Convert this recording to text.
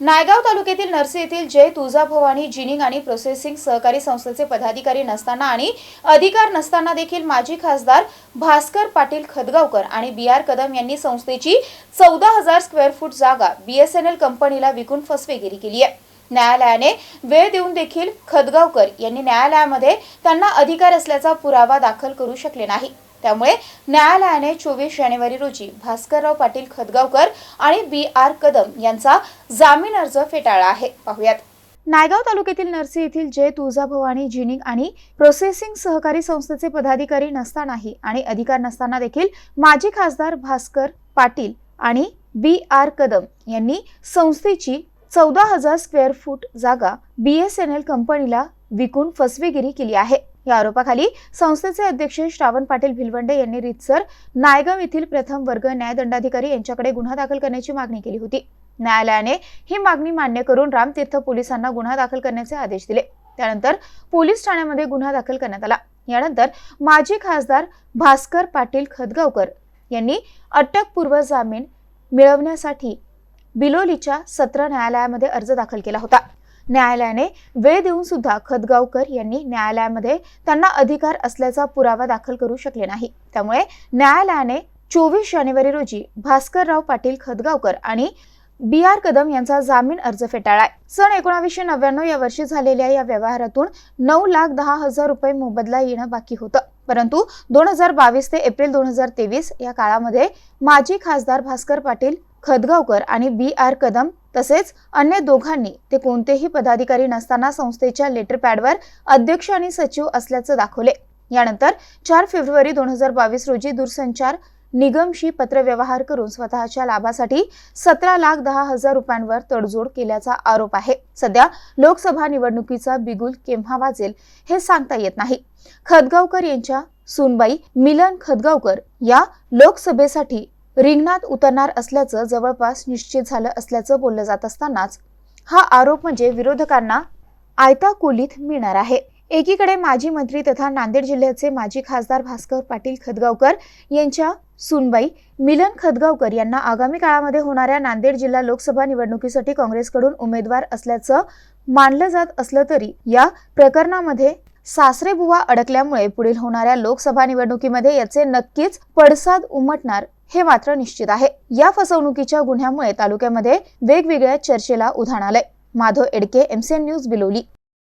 नायगाव तालुक्यातील नरसी येथील Jai Tuljabhavani ginning and processing सहकारी संस्थेचे पदाधिकारी नसताना आणि अधिकार नसताना देखील माजी खासदार भास्कर पाटील खदगावकर आणि बी आर कदम यांनी संस्थेची चौदा हजार स्क्वेअर फूट जागा बीएसएनएल कंपनीला विकून फसवेगिरी केली आहे. न्यायालयाने वेळ देऊन देखील खदगावकर यांनी न्यायालयामध्ये त्यांना अधिकार असल्याचा पुरावा दाखल करू शकले नाही. त्यामुळे न्यायालयाने चोवीस जानेवारी रोजी भास्करराव पाटील खदगावकर आणि बी आर कदम यांचा जामीन अर्ज फेटाळला आहे. पाहुयात. नायगाव तालुक्यातील नरसी येथील जय तुळजाभवानी जिनिंग आणि प्रोसेसिंग सहकारी संस्थेचे पदाधिकारी नसतानाही आणि अधिकार नसताना देखील माजी खासदार भास्कर पाटील आणि बी आर कदम यांनी संस्थेची चौदा हजार स्क्वेअर फूट जागा बी एस एन एल कंपनीला विकून फसवेगिरी केली आहे. या आरोपाखाली संस्थेचे अध्यक्ष श्रावण पाटील भिलवंडे यांनी रितसर नायगाव येथील प्रथम वर्ग न्यायदंडाधिकारी यांच्याकडे गुन्हा दाखल करण्याची मागणी केली होती. न्यायालयाने ही मागणी मान्य करून रामतीर्थ पोलिसांना गुन्हा दाखल करण्याचे आदेश दिले. त्यानंतर पोलीस ठाण्यामध्ये गुन्हा दाखल करण्यात आला. यानंतर माजी खासदार भास्कर पाटील खदगावकर यांनी अटकपूर्व जामीन मिळवण्यासाठी बिलोलीच्या सत्र न्यायालयामध्ये अर्ज दाखल केला होता. न्यायालयाने वेळ देऊन सुद्धा खदगावकर यांनी न्यायालयामध्ये त्यांना अधिकार असल्याचा पुरावा दाखल करू शकले नाही. त्यामुळे न्यायालयाने चोवीस जानेवारी रोजी भास्करराव पाटील खदगावकर आणि बी आर कदम यांचा जामीन अर्ज फेटाळाय सन एकोणावीसशे नव्याण्णव या वर्षी झालेल्या या व्यवहारातून नऊ लाख दहा हजार रुपये मोबदला येणं बाकी होतं. परंतु दोन हजार बावीस ते एप्रिल दोन हजार तेवीस या काळामध्ये माजी खासदार भास्कर पाटील खदगावकर आणि बी आर कदम तसेच अन्य दोघांनी ते कोणतेही पदाधिकारी नसताना संस्थेच्या लेटर पॅडवर अध्यक्ष आणि सचिव असल्याचं दाखवले. यानंतर चार फेब्रुवारी दोन हजार बावीस रोजी दूरसंचार निगमशी पत्रव्यवहार करून स्वतःच्या लाभासाठी सतरा लाख दहा हजार रुपयांवर तडजोड केल्याचा आरोप आहे. सध्या लोकसभा निवडणुकीचा बिगुल केव्हा वाजेल हे सांगता येत नाही. खदगावकर यांच्या सुनबाई मिलन खदगावकर या लोकसभेसाठी रिंगणात उतरणार असल्याचं जवळपास निश्चित झालं असल्याचं बोललं जात असतानाच हा आरोप म्हणजे विरोधकांना आयता कोलीत मिळणार आहे. एकीकडे माजी मंत्री तथा नांदेड जिल्ह्याचे माजी खासदार भास्कर पाटील खदगावकर यांच्या सुनबाई मिलन खदगावकर यांना आगामी काळामध्ये होणाऱ्या नांदेड जिल्हा लोकसभा निवडणुकीसाठी काँग्रेसकडून उमेदवार असल्याचं मानलं जात असलं तरी या प्रकरणामध्ये सासरे बुवा अडकल्यामुळे पुढील होणाऱ्या लोकसभा निवडणुकीमध्ये याचे नक्कीच पडसाद उमटणार हे मात्र निश्चित आहे. या फसवणुकीच्या गुन्ह्यामुळे तालुक्यामध्ये वेगवेगळ्या चर्चेला उधाण आलंय. Madhav Edke MCN news Biloli.